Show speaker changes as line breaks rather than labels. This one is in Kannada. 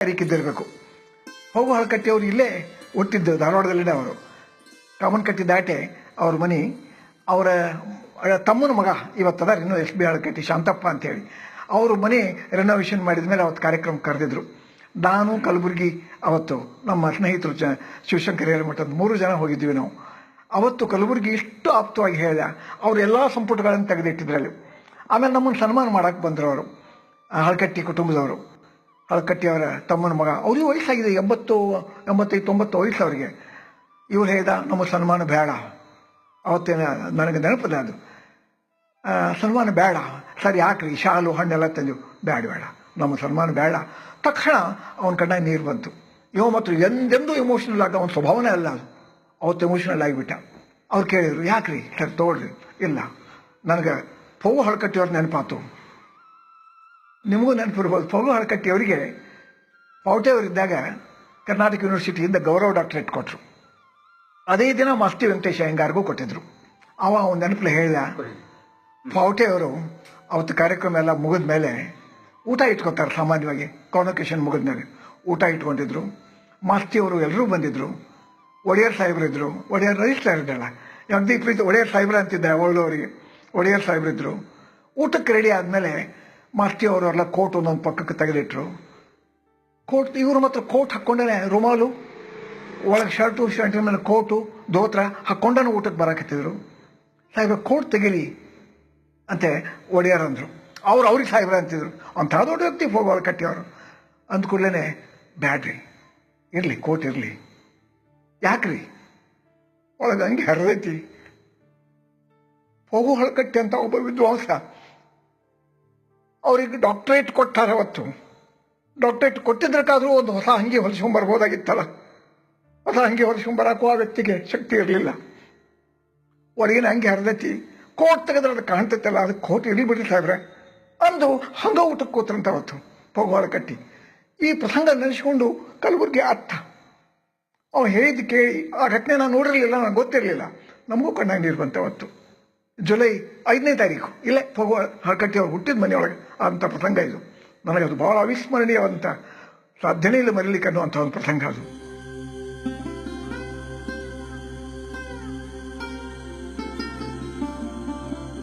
ತಾರೀಕಿದ್ದಿರಬೇಕು ಹೋಗು ಹಳಕಟ್ಟಿ ಅವರು ಇಲ್ಲೇ ಹುಟ್ಟಿದ್ದು ಧಾರವಾಡದಲ್ಲಿನೇ ಅವರು. ಕಾಮನ್ಕಟ್ಟಿ ದಾಟೆ ಅವ್ರ ಮನೆ, ಅವರ ತಮ್ಮನ ಮಗ ಇವತ್ತದ ಇನ್ನು ಎಸ್ ಬಿ ಹಳಕಟ್ಟಿ ಶಾಂತಪ್ಪ ಅಂತೇಳಿ. ಅವರು ಮನೆ ರೆನೋವೇಷನ್ ಮಾಡಿದ ಮೇಲೆ ಅವತ್ತು ಕಾರ್ಯಕ್ರಮ ಕರೆದಿದ್ರು. ನಾನು, ಕಲಬುರಗಿ, ಅವತ್ತು ನಮ್ಮ ಸ್ನೇಹಿತರು ಚ ಶಿವಶಂಕರ ಹಿರೇಮಠದ ಮೂರು ಜನ ಹೋಗಿದ್ವಿ ನಾವು. ಅವತ್ತು ಕಲಬುರಗಿ ಇಷ್ಟು ಆಪ್ತವಾಗಿ ಹೇಳಿದೆ, ಅವ್ರ ಎಲ್ಲ ಸಂಪುಟಗಳನ್ನು ತೆಗೆದಿಟ್ಟಿದ್ರಲ್ಲಿ. ಆಮೇಲೆ ನಮ್ಮನ್ನು ಸನ್ಮಾನ ಮಾಡಕ್ಕೆ ಬಂದರು ಅವರು ಹಳಕಟ್ಟಿ ಕುಟುಂಬದವರು. ಹಳಕಟ್ಟಿ ಅವರ ತಮ್ಮನ ಮಗ. ಅವ್ರಿಗೆ ವಯಸ್ಸಾಗಿದೆ, ಎಂಬತ್ತು, ಎಂಬತ್ತೈದು, ತೊಂಬತ್ತು ವಯಸ್ಸು ಅವರಿಗೆ ಇವ್ರು ಹೇಳಿದ, ನಮ್ಮ ಸನ್ಮಾನ ಬೇಡ. ಅವತ್ತೇನ ನನಗೆ ನೆನಪದ ಅದು. ಸನ್ಮಾನ ಬೇಡ. ಸರಿ ಯಾಕ್ರಿ ಶಾಲು, ಹಣ್ಣೆಲ್ಲ ತಂದು. ಬೇಡ ಬೇಡ. ನಮ್ಮ ಸನ್ಮಾನ ಬೇಡ. ತಕ್ಷಣ ಅವನ ಕಣ್ಣ ನೀರು ಬಂತು. ಇವ ಮಾತ್ರ ಎಂದೆಂದೂ ಎಮೋಷನಲ್ ಆಗ, ಅವನ ಸ್ವಭಾವನೇ ಅಲ್ಲ ಅದು. ಅವತ್ತು ಎಮೋಷನಲ್ ಆಗಿಬಿಟ್ಟ. ಅವ್ರು ಕೇಳಿದರು, ಯಾಕ್ರಿ? ಸರ್, ತಗೊಳ್ರಿ. ಇಲ್ಲ. ನನಗೆ ಹಳಕಟ್ಟಿ ಹಳಕಟ್ಟಿಯವ್ರ ನೆನಪಾತು. ನಿಮಗೂ ನೆನಪಿರ್ಬೋದು. ಪೌವ ಹಳಕಟ್ಟಿಯವರಿಗೆ ಪೌಟೆಯವರಿದ್ದಾಗ ಕರ್ನಾಟಕ ಯೂನಿವರ್ಸಿಟಿಯಿಂದ ಗೌರವ ಡಾಕ್ಟರೇಟ್ ಕೊಟ್ಟರು ಅದೇ ದಿನ ಮಸ್ತಿ ವೆಂಕಟೇಶ ಅಯ್ಯಂಗಾರ್ಗೂ ಕೊಟ್ಟಿದ್ರು. ಅವ ಅವನ ನೆನಪಲ್ಲಿ ಹೇಳಿದ ಪಾವಟೆಯವರು ಅವತ್ತು ಕಾರ್ಯಕ್ರಮ ಎಲ್ಲ ಮುಗಿದ ಮೇಲೆ ಊಟ ಇಟ್ಕೊತಾರೆ ಸಾಮಾನ್ಯವಾಗಿ ಕಾನ್ವೊಕೇಶನ್ ಮುಗಿದ ಮೇಲೆ. ಊಟ ಇಟ್ಕೊಂಡಿದ್ರು. ಮಾಸ್ತಿಯವರು ಎಲ್ಲರೂ ಬಂದಿದ್ರು. ಒಡೆಯರ್ ಸಾಹೇಬರಿದ್ದರು ಒಡೆಯರ್ ರಿಜಿಸ್ಟರ್ ಇದ್ದಲ್ಲ ಜಗದೀಪ್ ಪ್ರೀತಿ ಒಡೆಯರ್ ಸಾಹೇಬ್ರ ಅಂತಿದ್ದೆ ಒಳ್ಳೆಯವರಿಗೆ. ಒಡೆಯರ್ ಸಾಹೇಬ್ರಿದ್ರು ಊಟಕ್ಕೆ ರೆಡಿ ಆದಮೇಲೆ ಮಾಸ್ತಿಯವರು ಅವರೆಲ್ಲ ಕೋಟ್ ಒಂದೊಂದು ಪಕ್ಕಕ್ಕೆ ತೆಗೆದಿಟ್ರು. ಕೋಟ್, ಇವರು ಮಾತ್ರ ಕೋಟ್ ಹಾಕ್ಕೊಂಡೇ ರುಮಾಲು, ಒಳಗೆ ಶರ್ಟು, ಶರ್ಟಿನ ಮೇಲೆ ಕೋಟು ದೋತ್ರ ಹಾಕ್ಕೊಂಡೇ ಊಟಕ್ಕೆ ಬರಕತ್ತಿದ್ರು ಸಾಹೇಬ್ರ, ಕೋಟ್ ತೆಗೀಲಿ ಅಂತ ಒಡೆಯರ್ ಅಂದರು. ಅವ್ರು ಅವ್ರಿಗೆ ಸಾಹೇಬ್ರ ಅಂತಿದ್ರು. ಅಂಥ ದೊಡ್ಡ ವ್ಯಕ್ತಿ ಫೋಟೋ ಕಟ್ಟಿಯವರು. ಅಂದ ಕೂಡಲೇ ಬ್ಯಾಡ್ರಿ, ಇರಲಿ, ಕೋಟ್ ಇರಲಿ. ಯಾಕ್ರಿ? ಒಳಗೆ ಹಂಗೆ ಹರಿದೈತಿ. ಹೋಗು ಹಳಕಟ್ಟಿ ಅಂತ ಒಬ್ಬ ವಿದ್ವಾಂಸ ಅವ್ರಿಗೆ ಡಾಕ್ಟ್ರೇಟ್ ಕೊಟ್ಟಾರ ಅವತ್ತು. ಡಾಕ್ಟ್ರೇಟ್ ಕೊಟ್ಟಿದ್ರಕ್ಕಾದರೂ ಒಂದು ಹೊಸ ಅಂಗಿ ಹೊಲಿಸ್ಕೊಂಬರ್ಬೋದಾಗಿತ್ತಲ್ಲ ಹೊಸ ಅಂಗಿ ಹೊಲಿಸ್ಕೊಂಬರಕ್ಕೂ ಆ ವ್ಯಕ್ತಿಗೆ ಶಕ್ತಿ ಇರಲಿಲ್ಲ. ಹೊರಗಿನ ಅಂಗಿ ಹರಿದೈತಿ, ಕೋಟ್ ತೆಗೆದ್ರೆ ಅದು ಕಾಣ್ತೈತಲ್ಲ ಅದು ಕೋಟ್ ಇಳಿಬಿಡಿ ಸಾಹೇಬ್ರೆ. ಅಂದು ಹಂಗ ಊಟಕ್ಕೆ ಕೂತ್ರಂತ ಅವತ್ತು ಹೋಗುವಾಳ ಕಟ್ಟಿ. ಈ ಪ್ರಸಂಗ ನೆನೆಸ್ಕೊಂಡು ಕಲಬುರ್ಗಿ ಅರ್ಥ. ಅವ ಹೇಳಿದ್ದು ಕೇಳಿ, ಆ ಘಟನೆ ನಾನು ನೋಡಿರಲಿಲ್ಲ ನನಗೆ ಗೊತ್ತಿರಲಿಲ್ಲ. ನಮಗೂ ಕಣ್ಣಾಗಿ ನೀರು ಬಂತ ಅವತ್ತು. ಜುಲೈ ಐದನೇ ತಾರೀಕು. ಇಲ್ಲೇ ಹೋಗುವ ಹಳಕಟ್ಟಿ ಅವ್ರು ಹುಟ್ಟಿದ ಮನೆಯೊಳಗೆ. ಆದಂಥ ಪ್ರಸಂಗ ಇದು. ನನಗೆ ಅದು ಭಾಳ ಅವಿಸ್ಮರಣೀಯವಂಥ ಸಾಧ್ಯನೇ ಇಲ್ಲ ಮರೀಲಿಕ್ಕೆ ಅನ್ನುವಂಥ ಒಂದು ಪ್ರಸಂಗ ಅದು.